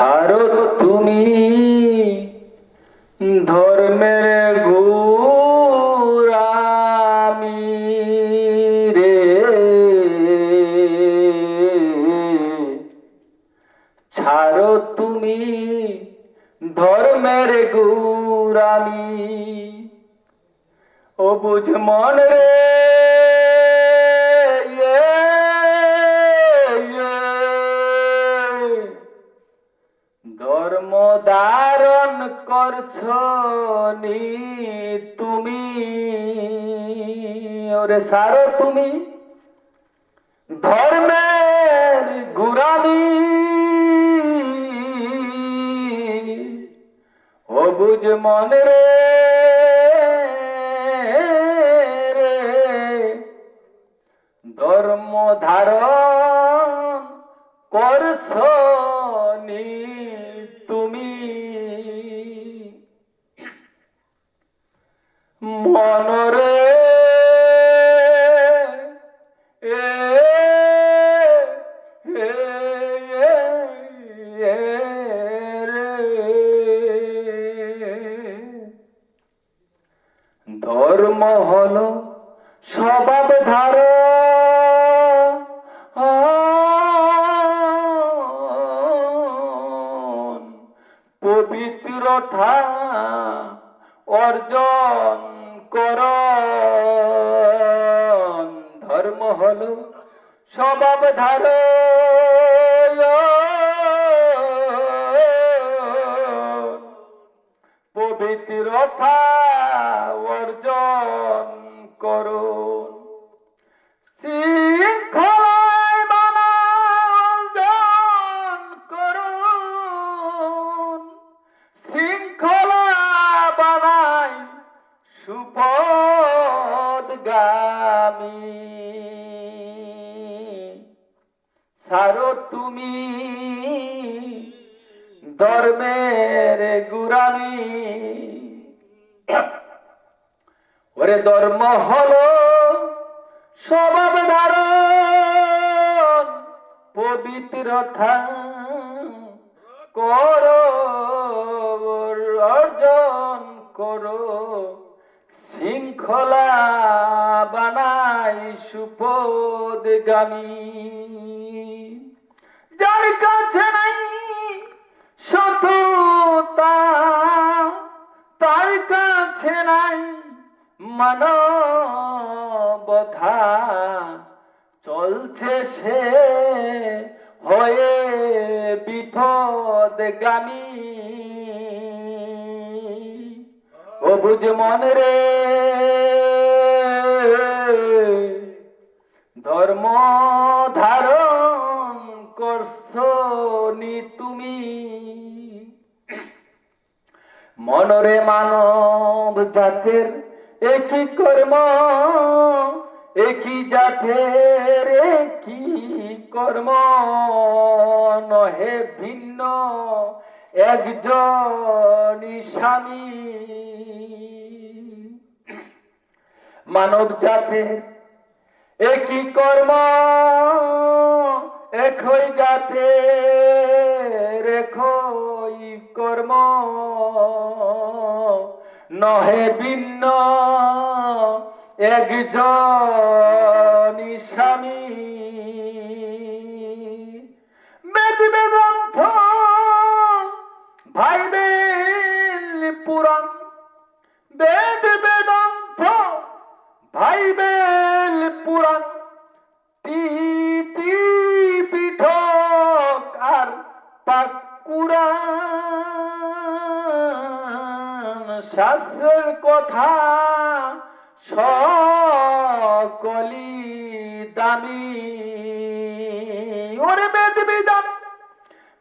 ছাড়ো তুমি ধর্মের গুরামি রে। ছাড়ো তুমি ধর্মের গুরামি ও বুঝ মন রে ধর্ম ধারণ করছ নি তুমি? ওরে সারো তুমি। ধর্মের গুরামি ও বুঝ মন রে। ধর্ম ধারণ করছ পবিত্রতা অর্জন কর। ধর্ম হলো স্বভাব ধার। পবিত্রতা অর্জন করুন সুপদগামী সারো তুমি ধর্মের গুরামি। ওরে ধর্ম হলো স্বভাব ধারণ পবিত্রতা করো, অর্জন করো, শৃঙ্খলা বানাই সুপদগামী যার কাছে নাই সততা, তার কাছে নাই মানবতা চলছে সে হয়ে বিপদ বিপদগামী ও বুঝ মন রে ধর্ম ধারণ করছ নি তুমি। মনরে মানব জাতের একই কর্ম, একই জাতের একই কর্ম, নহে ভিন্ন একজনই স্বামী। মানব জাতের একই কর্ম? একই জাতে রেখই কর্ম। নহে ভিন্ন একজনই স্বামী। বেদ বেদান্ত ভাই বেল পুরাণ। বেদ বেদান্ত ভাই শাস্ত্রের কথা সকলি দামি। ওরে বেদ বিধান,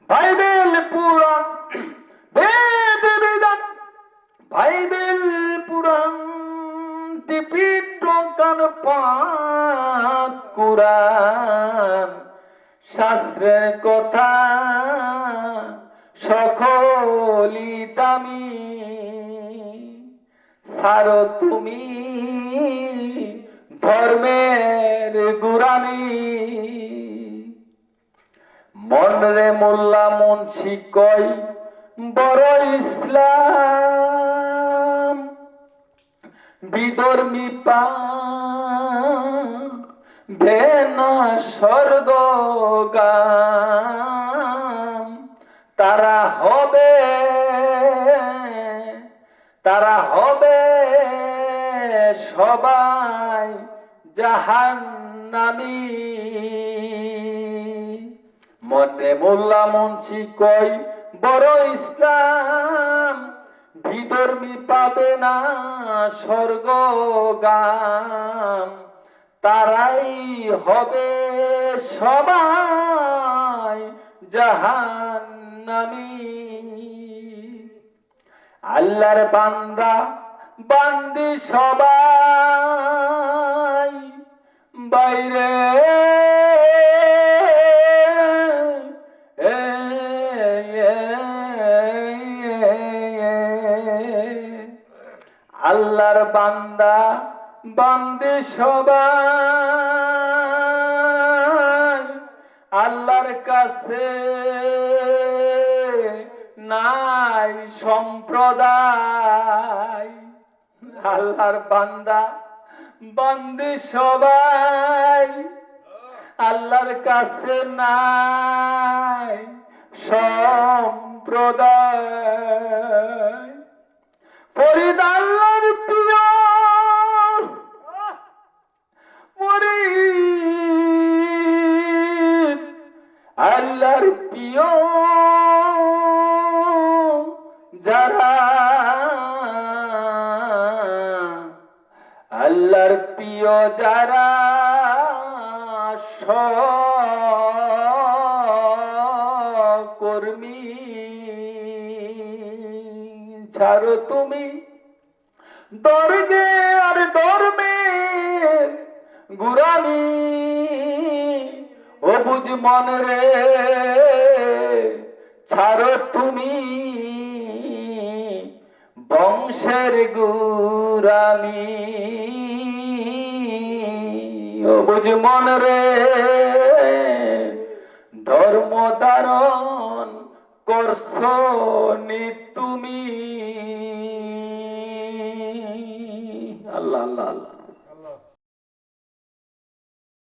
বাইবেল পুরাণ, বেদ বিধান, বাইবেল পুরাণ টিপিটকান পাক কুরান শাস্ত্রের কথা সকলি দামি। সারো তুমি ধর্মের গুরামি মন রে মোল্লা মুন্সি কয় বড় ইসলাম। বিধর্মী পা বেনা স্বর্গ তারা হবে, তারা সবাই জাহান্নামী। মনে মোল্লা মুন্সি কই, বড় ইসলাম বিধর্মী পাবে না স্বর্গ গাম তারাই হবে সবাই জাহান্নামী। আল্লাহর বান্দা বান্দি সবাই বাইরে আল্লাহর বান্দা বান্দি সবাই আল্লাহর কাছে নাই সম্প্রদায়। আল্লাহর বান্দা বান্দি সবাই আল্লাহর কাছে নাই সম্প্রদায়। ফরিদ প্রিয় মুরিদ আল্লাহর প্রিয় যারা যারা কর্মী, ছাড়ো তুমি দর্গে আর ধর্মে গুরামি ও বুঝ মন রে ছাড়ো তুমি বংশের গুরামি। বুঝ মন রে ধর্ম ধারণ করছ তুমি।